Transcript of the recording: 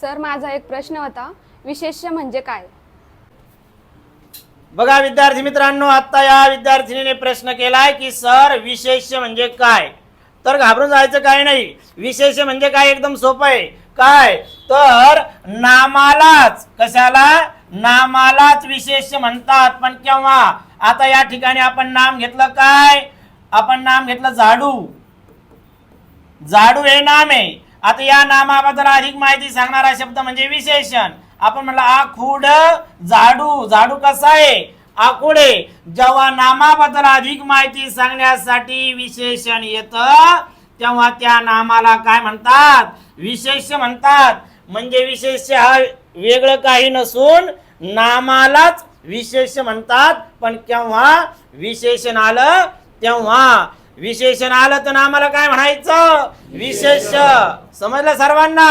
Sir माझा एक प्रश्न होता. विशेष्य म्हणजे काय? बघा विद्यार्थी मित्रांनो आता या विद्यार्थिनीने प्रश्न केलाय की सर विशेष म्हणजे काय? तर घाबरून जायचं काय नाही. विशेष म्हणजे काय एकदम सोपं आहे. काय? तर नामालाच. कशाला? नामालाच विशेष म्हणतात. पण केव्हा? आता या ठिकाणी आपण नाम घेतलं काय? आपण नाम घेतलं झाडू. झाडू हे नाम आहे. आता या नामाबद्दल अधिक माहिती सांगणारा शब्द म्हणजे विशेषण. आपण म्हटलं आखूड झाडू. झाडू कसा आहे? आकुडे जेव्हा नामाबद्दल अधिक माहिती सांगण्यासाठी विशेषण येतं तेव्हा त्या नामाला काय म्हणतात? विशेष म्हणतात. म्हणजे विशेष हा वेगळं काही नसून नामालाच विशेष म्हणतात. पण केव्हा विशेषण आलं? तेव्हा. विशेषण आलं तर आम्हाला काय म्हणायचं? विशेष. समजलं सर्वांना?